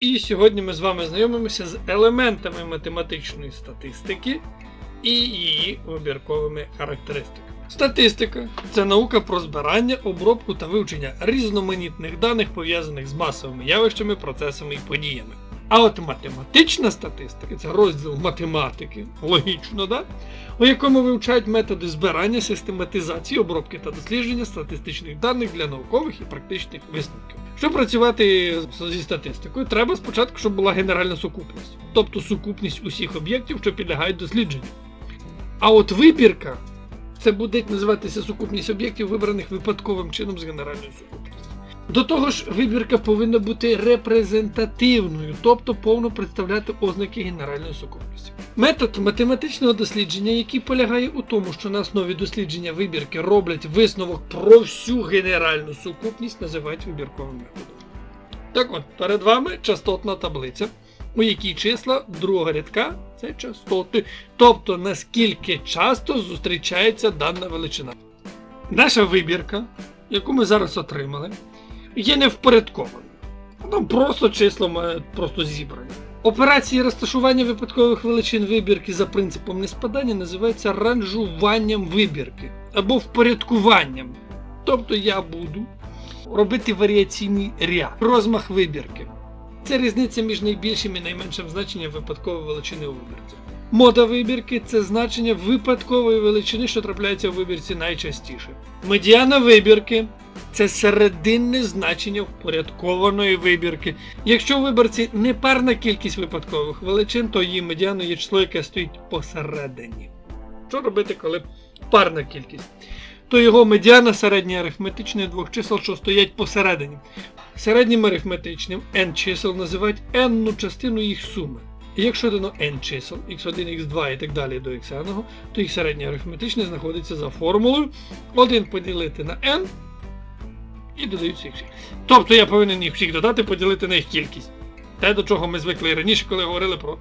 І сьогодні ми з вами знайомимося з елементами математичної статистики і її вибірковими характеристиками. Статистика це наука про збирання, обробку та вивчення різноманітних даних, пов'язаних з масовими явищами, процесами і подіями. А от математична статистика це розділ математики, логічно, да? у якому вивчають методи збирання, систематизації, обробки та дослідження статистичних даних для наукових і практичних висновків. Щоб працювати зі статистикою, треба спочатку, щоб була генеральна сукупність, тобто сукупність усіх об'єктів, що підлягають дослідженню. А от вибірка це буде називатися сукупність об'єктів, вибраних випадковим чином з генеральної сукупності. До того ж, вибірка повинна бути репрезентативною, тобто повно представляти ознаки генеральної сукупності. Метод математичного дослідження, який полягає у тому, що на основі дослідження вибірки роблять висновок про всю генеральну сукупність, називають вибірковим методом. Так от, перед вами частотна таблиця, у якій числа другого рядка це частоти, тобто наскільки часто зустрічається дана величина. Наша вибірка, яку ми зараз отримали, є невпорядкованою. Там просто числа мають просто зібрані. Операції розташування випадкових величин вибірки за принципом неспадання називаються ранжуванням вибірки або впорядкуванням. Тобто я буду робити варіаційний ряд, розмах вибірки. Це різниця між найбільшим і найменшим значенням випадкової величини у вибірці. Мода вибірки це значення випадкової величини, що трапляється у вибірці найчастіше. Медіана вибірки це серединне значення впорядкованої вибірки. Якщо у не парна кількість випадкових величин, то її медіаною є число, яке стоїть посередині. Що робити, коли парна кількість? То його медіана середня арифметична двох чисел, що стоять посередині. Середнім арифметичним n чисел називають n-ну частину їх суми. І якщо дано n чисел, x1, x2 і так далі до x, то їх середнє арифметичне знаходиться за формулою 1 поділити на n і додаються всі. Тобто я повинен їх всіх додати, поділити на їх кількість. Те, до чого ми звикли раніше, коли говорили про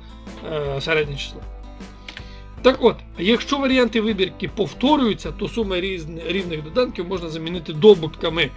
е, середнє число. Так от, якщо варіанти вибірки повторюються, то суми різн- рівних доданків можна замінити добутками